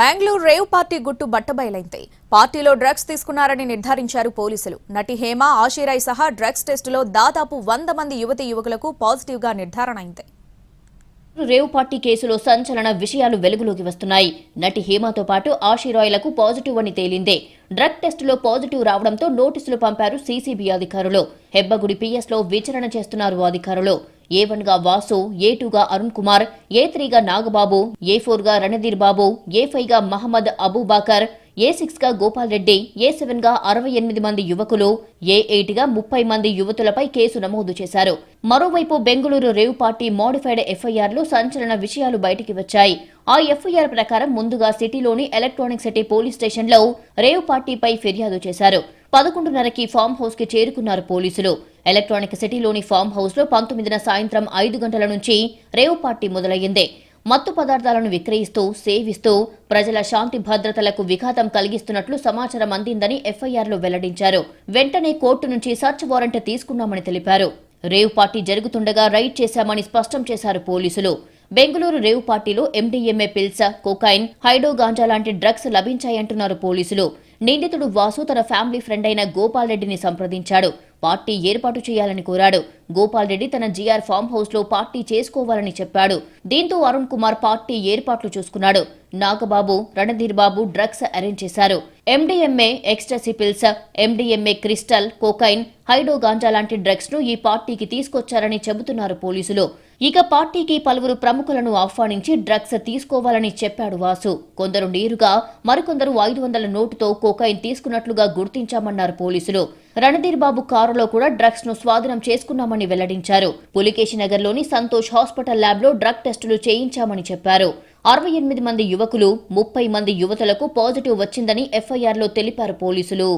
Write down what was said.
Bengaluru rave party గుట్టు బట్టబయలైంది. పార్టీలో drugs తీసుకున్నారని నిర్ధారించారు పోలీసులు. నటి హేమ ఆశీరాయ్ సహా డ్రగ్స్ టెస్టులో దాదాపు వంద మంది యువతి యువకులకు పాజిటివ్గా నిర్ధారణ అయింది రేవ్ పార్టీ కేసులో సంచలన విషయాలు వెలుగులోకి వస్తున్నాయి. నటి హేమతో పాటు ఆశీరాయ్లకు పాజిటివ్ అని తేలిందే. డ్రగ్ టెస్టులో పాజిటివ్ రావడంతో నోటీసులు పంపారు సీసీబీ అధికారులు. హెబ్బగుడి పీఎస్లో విచారణ చేస్తున్నారు అధికారులు. ఏ వన్గా వాసు ఏ టూగా అరుణ్ కుమార్ ఏ త్రీగా నాగబాబు ఏ ఫోర్గా రణధీర్ బాబు ఏ ఫైవ్గా మహమ్మద్ అబూబాకర్ ఏ సిక్స్గా గోపాల్ రెడ్డి ఏ సెవెన్గా అరవై ఎనిమిది మంది యువకులు ఏ ఎయిట్గా ముప్పై మంది యువతులపై కేసు నమోదు చేశారు. మరోవైపు బెంగళూరు రేవ్ పార్టీ మోడిఫైడ్ ఎఫ్ఐఆర్లో సంచలన విషయాలు బయటికి వచ్చాయి. ఆ ఎఫ్ఐఆర్ ప్రకారం ముందుగా సిటీలోని ఎలక్ట్రానిక్ సిటీ పోలీస్ స్టేషన్లో రేవ్ పార్టీపై ఫిర్యాదు చేశారు. పదకొండున్నరకి ఫామ్ హౌస్కి చేరుకున్నారు పోలీసులు. ఎలక్ట్రానిక్ సిటీలోని ఫామ్ హౌస్లో పంతొమ్మిదిన సాయంత్రం ఐదు గంటల నుంచి రేవ్ పార్టీ మొదలయ్యింది. మత్తు పదార్థాలను విక్రయిస్తూ సేవిస్తూ ప్రజల శాంతి భద్రతలకు విఘాతం కలిగిస్తున్నట్లు సమాచారం అందిందని ఎఫ్ఐఆర్లో వెల్లడించారు. వెంటనే కోర్టు నుంచి సర్చ్ వారెంట్ తీసుకున్నామని తెలిపారు. రేవ్ పార్టీ జరుగుతుండగా రైడ్ చేశామని స్పష్టం చేశారు పోలీసులు. బెంగళూరు రేవ్ పార్టీలో M D M A pills cocaine hydro ganja లాంటి డ్రగ్స్ లభించాయంటున్నారు పోలీసులు. నిందితుడు వాసు తన ఫ్యామిలీ ఫ్రెండ్ అయిన గోపాల్ రెడ్డిని సంప్రదించాడు. పార్టీ ఏర్పాటు చేయాలని కోరాడు. గోపాల్ రెడ్డి తన జీఆర్ ఫామ్ హౌస్లో పార్టీ చేసుకోవాలని చెప్పాడు. దీంతో అరుణ్ కుమార్ పార్టీ ఏర్పాట్లు చూసుకున్నాడు. నాగబాబు రణధీర్ బాబు డ్రగ్స్ అరేంజ్ చేశారు. MDMA ecstasy pills MDMA crystal cocaine hydro ganja లాంటి డ్రగ్స్ను ఈ పార్టీకి తీసుకొచ్చారని చెబుతున్నారు పోలీసులు. ఇక పార్టీకి పలువురు ప్రముఖులను ఆహ్వానించి డ్రగ్స్ తీసుకోవాలని చెప్పాడు వాసు. కొందరు నేరుగా మరికొందరు ఐదు వందల నోటుతో కోకైన్ తీసుకున్నట్లుగా గుర్తించామన్నారు పోలీసులు. రణధీర్ బాబు కారులో కూడా డ్రగ్స్ను స్వాధీనం చేసుకున్నామని వెల్లడించారు. పులికేశి నగర్లోని సంతోష్ హాస్పిటల్ ల్యాబ్లో డ్రగ్ టెస్టులు చేయించామని చెప్పారు. అరవై ఎనిమిది మంది యువకులు ముప్పై మంది యువతులకు పాజిటివ్ వచ్చిందని ఎఫ్ఐఆర్లో తెలిపారు పోలీసులు.